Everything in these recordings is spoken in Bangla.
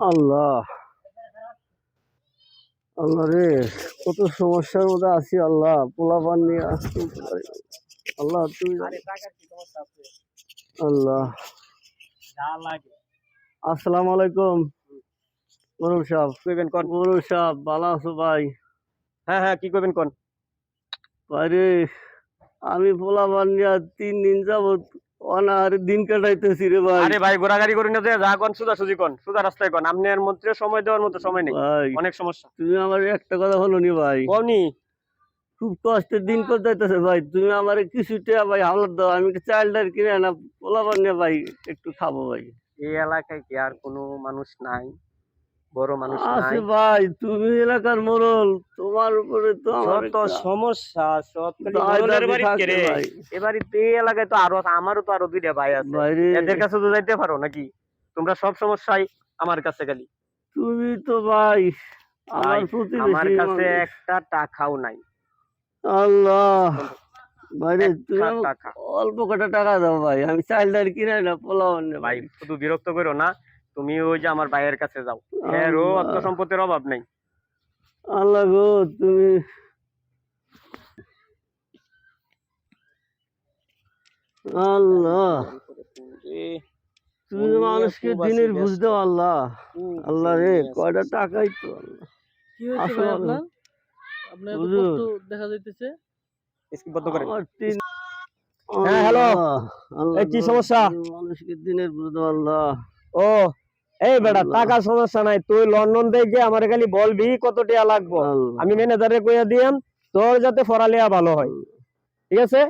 আল্লাহ। আল্লাহ রে কত সমস্যার মধ্যে আছি আল্লাহ। পোলা পান নিয়ে আসতে পারি আল্লাহ তুমি আল্লাহ। আসসালামু আলাইকুম। মরুল সাহেব কইবেন কোন? মরুল সাহেব ভালো আছো ভাই? হ্যাঁ হ্যাঁ কি কইবেন কোন? আরে আমি পোলা পান নিয়ে তিন দিন যাবত দিন কাটাইতেছি রে ভাই। আরে ভাই ঘোরাঘুরি করি না যে যা কোন সুদা সুজি কোন সুদা রাস্তায় কোন। আপনি এর মধ্যে সময় দেওয়ার মতো সময় নেই। ভাই অনেক সমস্যা। তুমি আমার একটা কথা হলো নি ভাই। কোনি খুব কষ্টের দিন কাটাইতেছে ভাই। তুমি আমার কিছু ভাই হাওলাত দাও। আমি কিনে না নিয়ে ভাই একটু খাব ভাই। এই এলাকায় কি আর কোনো মানুষ নাই? বড় মানুষ আছে ভাই তুমি এলাকার মোড়ল তোমার উপরে তো আমার সমস্যা সব। ভাই। এবারে এই এলাকায় তো আরও আমারও তো আরও দুইটা ভাই আছে। এদের কাছে তো যাইতে পারো নাকি? তোমরা সব সমস্যাই আমার কাছে খালি। তুমি তো ভাই আমার ভাই, প্রতিবেশী আমার কাছে একটা টাকাও নাই। আল্লাহ টাকা। অল্প কটা টাকা দাও ভাই আমি চাল ডাল কিনে না পোলাও ভাই শুধু বিরক্ত করো না তুমি ওই যে আমার ভাইয়ের কাছে যাও। এরও আল্লাহ। অর্থ সম্পত্তির অভাব নেই। আল্লাহ গো তুমি আল্লাহ। তুমি মানুষকে দিনের। বুঝ দাও আল্লাহ। আল্লাহ রে। কয়টা টাকাই তো আল্লাহ। দেখা যাইতেছে? বন্ধ হ্যাঁ, হ্যালো। আল্লাহ, আল্লাহ এই কি সমস্যা? মানুষকে দিনের বুঝ দাও আল্লাহ। ও এই বেটা। টাকা সমস্যা নাই তুই লন্ডন থেকে আমার খালি বলবি কত টাকা লাগবো। আমি ম্যানেজারে কইয়া দিয়াম তোর যাতে পড়ালেয়া ভালো হয়। ঠিক আছে?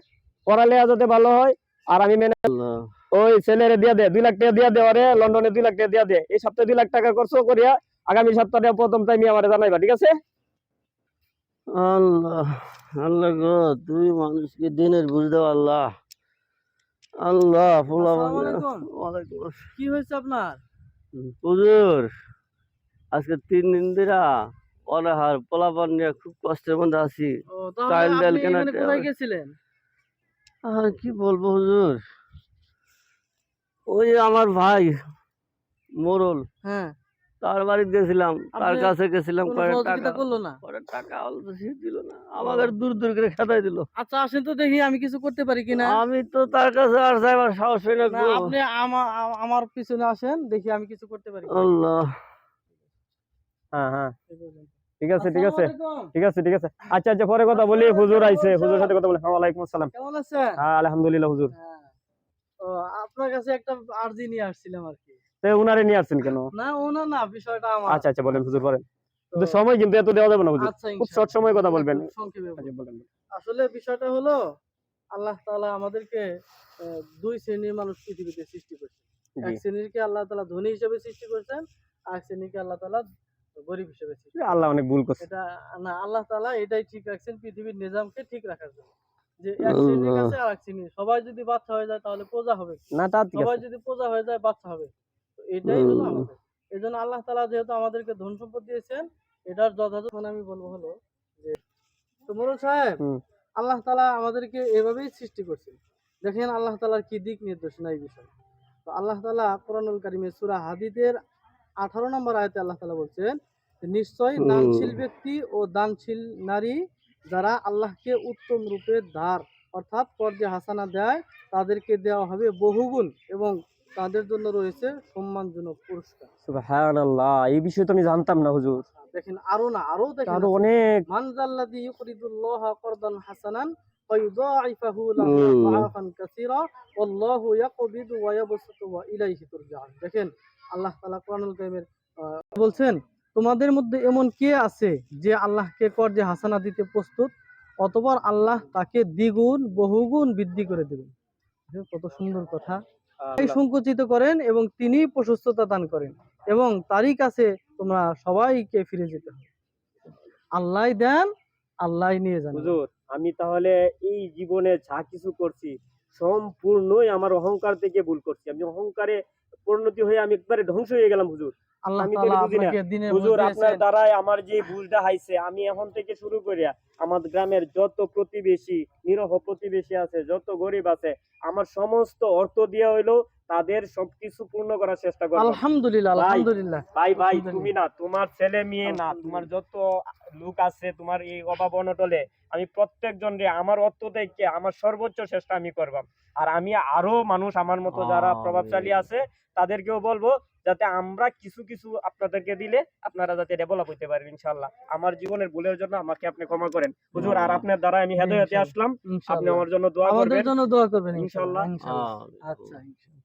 পড়ালেয়া যাতে ভালো হয় আর আমি আল্লাহ। ওই ছেলেরে দিয়া দে দুই লাখ টাকা দিয়া দে আরে লন্ডনে দুই লাখ টাকা দিয়া দে। এই সপ্তাহে দুই লাখ টাকা খরচ করিয়া আগামী সপ্তাহে প্রথম টাইমে আমার জানাইবা ঠিক আছে? আল্লাহ আল্লাহ গো তুমি মানুষকে দিনের বুঝ দাও আল্লাহ। আল্লাহ ফুলা আসসালামু আলাইকুম। আসসালাম। কি হয়েছে আপনার? হুজুর আজকে তিন দিন দিরা অনাহার পোলাপান নিয়ে খুব কষ্টের মধ্যে আছি। চাল ডাল কেনা গেছিলেন? আর কি বলব হুজুর? ওই আমার ভাই মোরল। হ্যাঁ। তার বাড়িতে গেছিলাম তার কাছে গেছিলাম কোনো কয়েক সহযোগিতা টাকা। করল না? টাকা দিল না আমাকে দূর দূর করে খেতাই দিল। আচ্ছা আসেন তো দেখি আমি কিছু করতে পারি কিনা। আমি তো তার কাছে আর যাইবার সাহস হয় না আপনি আমার পিছনে আসেন দেখি আমি কিছু করতে পারি আল্লাহ। হ্যাঁ হ্যাঁ। ঠিক আছে ঠিক আছে। ঠিক আছে ঠিক আছে। আচ্ছা আচ্ছা পরে কথা বলি হুজুর আইছে হুজুর সাথে কথা বলি। হ্যাঁ, ওয়ালাইকুম আসসালাম। কেমন আছেন? হ্যাঁ আলহামদুলিল্লাহ হুজুর। হ্যাঁ। আপনার কাছে একটা আর্জি নিয়ে আসছিলাম আর কি। তো উনারে নিয়ে আসছেন কেন? না ওনা না বিষয়টা আমার। আচ্ছা আচ্ছা বলেন হুজুর বলেন। কিন্তু সময় কিন্তু এত দেওয়া যাবে না হুজুর। আচ্ছা খুব শর্ট সময় কথা বলবেন। আচ্ছা আসলে বিষয়টা হলো আল্লাহ তাআলা আমাদেরকে দুই শ্রেণির মানুষ পৃথিবীতে সৃষ্টি করেছেন। এক শ্রেণীকে আল্লাহ তাআলা ধনী হিসেবে সৃষ্টি করেছেন আর শ্রেণীকে আল্লাহ তাআলা গরিব হিসেবে সৃষ্টি আল্লাহ অনেক ভুল করছে। এটা না আল্লাহ তাআলা এটাই ঠিক রাখছেন পৃথিবীর নিজামকে ঠিক রাখার জন্য। যে এক শ্রেণির আল্লাহ। কাছে আর এক শ্রেণি সবাই যদি বাচ্চা হয়ে যায় তাহলে প্রজা হবে না সবাই যদি প্রজা হয়ে যায় বাচ্চা হবে। এটাই হলো আমাদের। এই জন্য আল্লাহ তালা যেহেতু আমাদেরকে ধন সম্পদ দিয়েছেন এটার যথাযথ মানে আমি বলব হলো যে তো মোরল সাহেব আল্লাহ তালা আমাদেরকে এভাবেই সৃষ্টি করছেন। দেখেন আল্লাহ তালার কি দিক নির্দেশনা এই বিষয়ে। তো আল্লাহ তালা কোরআনুল কারিমে সূরা হাদিদের আঠারো নম্বর আয়াতে আল্লাহ তালা বলছেন নিশ্চয়। দানশীল ব্যক্তি ও দানশীল নারী যারা আল্লাহকে উত্তম রূপে ধার অর্থাৎ পর্দে হাসানা দেয় তাদেরকে দেওয়া হবে বহুগুণ এবং তাদের জন্য রয়েছে সম্মানজনক পুরস্কার। সুবহানাল্লাহ এই বিষয়ে তো আমি জানতাম না হুজুর। দেখেন আরও না আরও দেখেন আরও অনেক। মানজাল্লাযী ইউকরিদুল্লাহ কারদান হাসানান ফায়ুদাইফাহু লাহু হুম। কাসীরা ওয়াল্লাহু ইয়াকবিদু ওয়া ইয়াবসুতু ওয়া ইলাইহি তুরজাউন। দেখেন আল্লাহ তাআলা কোরআনুল কারীমের বলছেন তোমাদের মধ্যে এমন কে আছে যে আল্লাহকে কর্জে হাসানা দিতে প্রস্তুত অতঃপর আল্লাহ তাকে দ্বিগুণ বহুগুণ বৃদ্ধি করে দেবেন? কত সুন্দর কথা। সংকুচিত করেন এবং তিনি প্রশস্ততা দান করেন এবং তারই কাছে তোমরা সবাইকে ফিরে যেতে হবে। আল্লাহ দেন আল্লাহ নিয়ে যান। হুজুর আমি তাহলে এই জীবনে যা কিছু করছি সম্পূর্ণই আমার অহংকার থেকে ভুল করছি। আমি অহংকারে পরিণতি হয়ে আমি একবারে ধ্বংস হয়ে গেলাম হুজুর। আল্লাহ আমি তো তাআলা বুঝি না। আপনাকে দিনের হুজুর আপনার দ্বারাই আমার যে বুঝটা হাইছে আমি এখন থেকে শুরু করিয়া আমার গ্রামের যত প্রতিবেশী নিরহ প্রতিবেশী আছে যত গরিব আছে আমার সমস্ত অর্থ দিয়া হইল তাদের সবকিছু পূর্ণ করার চেষ্টা করব। আলহামদুলিল্লাহ ভাই, আলহামদুলিল্লাহ। ভাই ভাই তুমি না তোমার ছেলে মেয়ে না তোমার যত লোক আছে তোমার এই অভাব অনটলে আমি প্রত্যেকজন রে আমার অর্থ থেকে আমার সর্বোচ্চ চেষ্টা আমি করবাম। আর আমি আরও মানুষ আমার মতো যারা প্রভাবশালী আছে তাদেরকেও বলব যাতে আমরা কিছু কিছু আপনাদেরকে দিলে আপনারা যাতে ডেভেলপ হইতে পারেন ইনশাল্লাহ আমার জীবনের ভুলের জন্য আমাকে আপনি ক্ষমা করেন। হুজুর আর আপনার দ্বারা আমি হেদায়েতে আসলাম। আপনি আমার জন্য দোয়া আমাদের করবেন। জন্য দোয়া করবেন ইনশাআল্লাহ। ইনশাআল্লাহ। ইনশাআল্লাহ। আমিন। আচ্ছা ইনশাআল্লাহ।